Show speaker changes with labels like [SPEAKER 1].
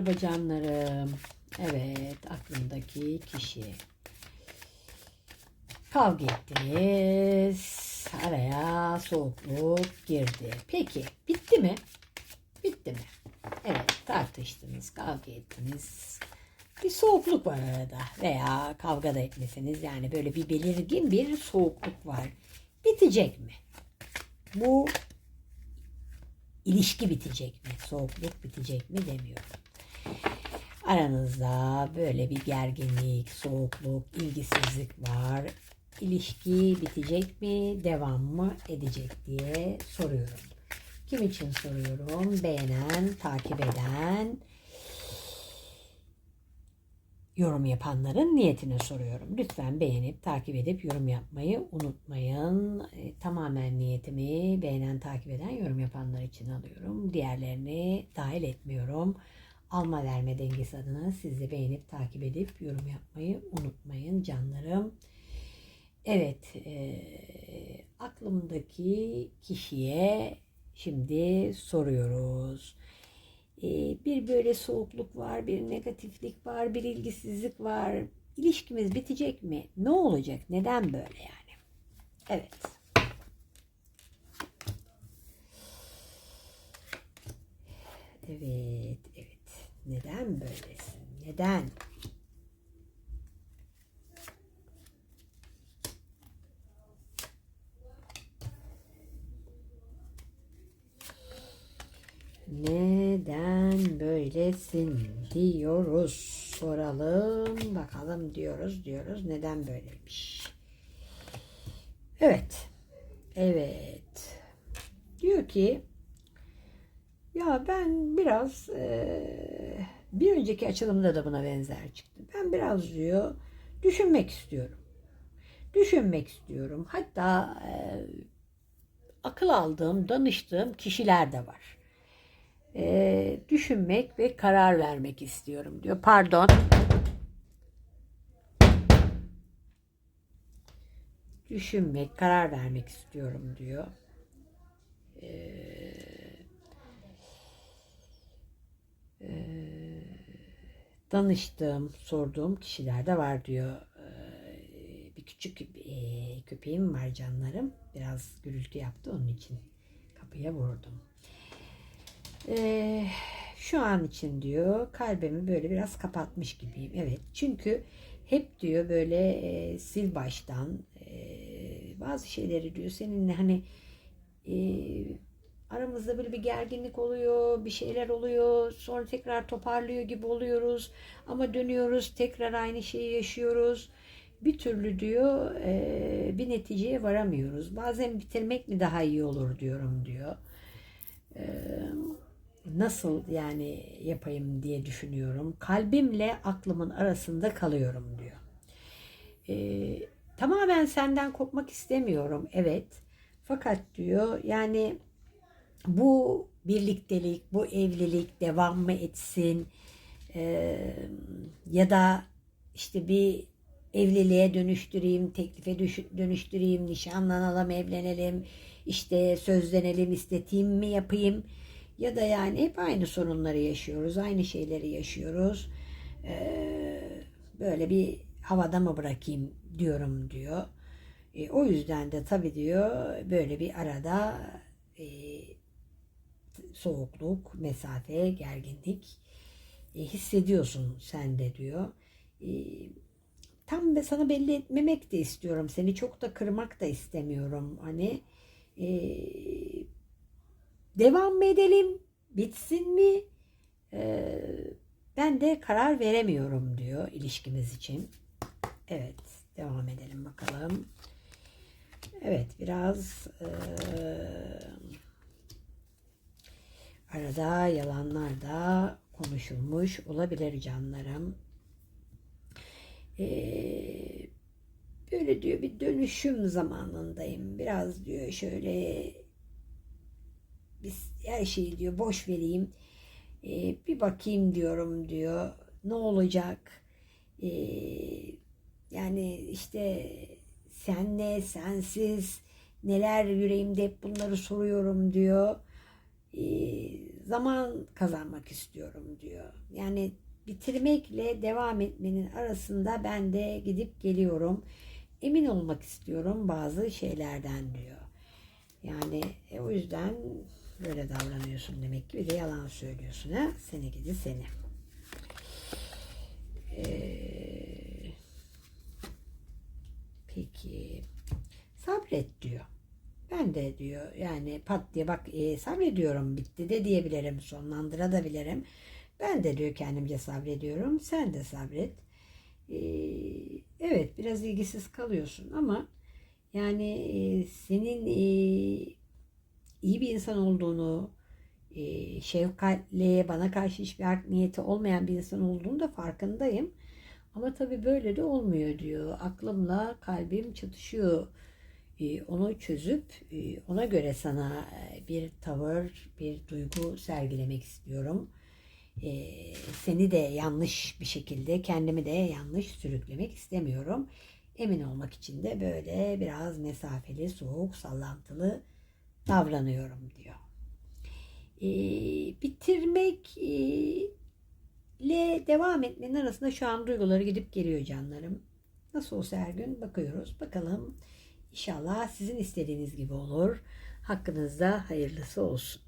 [SPEAKER 1] Merhaba canlarım. Evet, aklımdaki kişi. Kavga ettiniz. Araya soğukluk girdi. Peki, bitti mi? Bitti mi? Evet, tartıştınız, kavga ettiniz. Bir soğukluk var arada veya kavga da etmeseniz yani böyle bir belirgin bir soğukluk var. Bitecek mi? Bu ilişki bitecek mi? Soğukluk bitecek mi demiyorum. Aranızda böyle bir gerginlik, soğukluk, ilgisizlik var. İlişki bitecek mi, devam mı edecek diye soruyorum. Kim için soruyorum? Beğenen, takip eden, yorum yapanların niyetine soruyorum. Lütfen beğenip takip edip yorum yapmayı unutmayın. E, tamamen niyetimi beğenen takip eden yorum yapanlar için alıyorum. Diğerlerini dahil etmiyorum. Alma verme dengesi adına siz de beğenip takip edip yorum yapmayı unutmayın canlarım. Evet e, aklımdaki kişiye şimdi soruyoruz. Ee, bir böyle soğukluk var, bir negatiflik var, bir ilgisizlik var. İlişkimiz bitecek mi? Ne olacak? Neden böyle yani? Evet, evet. Neden böylesin? Neden? Neden böylesin diyoruz. Soralım bakalım diyoruz diyoruz. Neden böyleymiş? Evet. Evet. Diyor ki ya ben biraz eee, bir önceki açılımda da buna benzer çıktı. Ben biraz diyor düşünmek istiyorum. Düşünmek istiyorum. Hatta eee, akıl aldığım, danıştığım kişiler de var e, düşünmek ve karar vermek istiyorum diyor. Pardon. Düşünmek, karar vermek istiyorum diyor. Danıştığım, sorduğum kişiler de var diyor. Ee, bir küçük e, köpeğim var canlarım. Biraz gürültü yaptı onun için kapıya vurdum. Ee, şu an için diyor kalbimi böyle biraz kapatmış gibiyim. Evet çünkü hep diyor böyle e, sil baştan e, bazı şeyleri diyor seninle hani aramızda böyle bir gerginlik oluyor, bir şeyler oluyor, sonra tekrar toparlıyor gibi oluyoruz ama dönüyoruz tekrar aynı şeyi yaşıyoruz. Bir türlü diyor e, bir neticeye varamıyoruz. Bazen bitirmek mi daha iyi olur diyorum diyor. E, nasıl yani yapayım diye düşünüyorum. Kalbimle aklımın arasında kalıyorum diyor. Ee, tamamen senden kopmak istemiyorum. Evet. Fakat diyor yani bu birliktelik, bu evlilik devam mı etsin? Ee, ya da işte bir evliliğe dönüştüreyim, teklife dönüştüreyim, nişanlanalım, evlenelim, işte sözlenelim, isteteyim mi yapayım? Ya da yani hep aynı sorunları yaşıyoruz, aynı şeyleri yaşıyoruz. Ee, böyle bir havada mı bırakayım diyorum diyor. E, o yüzden de tabii diyor böyle bir arada e, soğukluk, mesafe, gerginlik e, hissediyorsun sen de diyor. E, tam da sana belli etmemek de istiyorum. Seni çok da kırmak da istemiyorum. Hani e, devam edelim? Bitsin mi? Ee, ben de karar veremiyorum diyor ilişkimiz için. Evet, devam edelim bakalım. Evet, biraz e, arada yalanlar da konuşulmuş olabilir canlarım. Ee, böyle diyor bir dönüşüm zamanındayım. Biraz diyor şöyle biz her şeyi diyor boş vereyim. Ee, bir bakayım diyorum diyor. Ne olacak? Ee, yani işte senle, sensiz neler yüreğimde hep bunları soruyorum diyor. Zaman kazanmak istiyorum diyor. Yani bitirmekle devam etmenin arasında ben de gidip geliyorum. Emin olmak istiyorum bazı şeylerden diyor. Yani e, o yüzden böyle davranıyorsun demek ki bir de yalan söylüyorsun ha. Seni gidi seni. Ee, peki sabret diyor. Ben de diyor yani pat diye bak e, sabrediyorum bitti de diyebilirim sonlandırabilirim. Ben de diyor kendimce sabrediyorum. Sen de sabret. Ee, evet biraz ilgisiz kalıyorsun ama yani e, senin e, iyi bir insan olduğunu e, şefkatli bana karşı hiçbir art niyeti olmayan bir insan olduğunu da farkındayım. Ama tabii böyle de olmuyor diyor. Aklımla kalbim çatışıyor. E, onu çözüp e, ona göre sana e, bir tavır, bir duygu sergilemek istiyorum. E, seni de yanlış bir şekilde, kendimi de yanlış sürüklemek istemiyorum. Emin olmak için de böyle biraz mesafeli, soğuk, sallantılı davranıyorum diyor. E, bitirmek e, ile devam etmenin arasında şu an duyguları gidip geliyor canlarım. Nasıl olsa her gün bakıyoruz. Bakalım İnşallah sizin istediğiniz gibi olur. Hakkınızda hayırlısı olsun.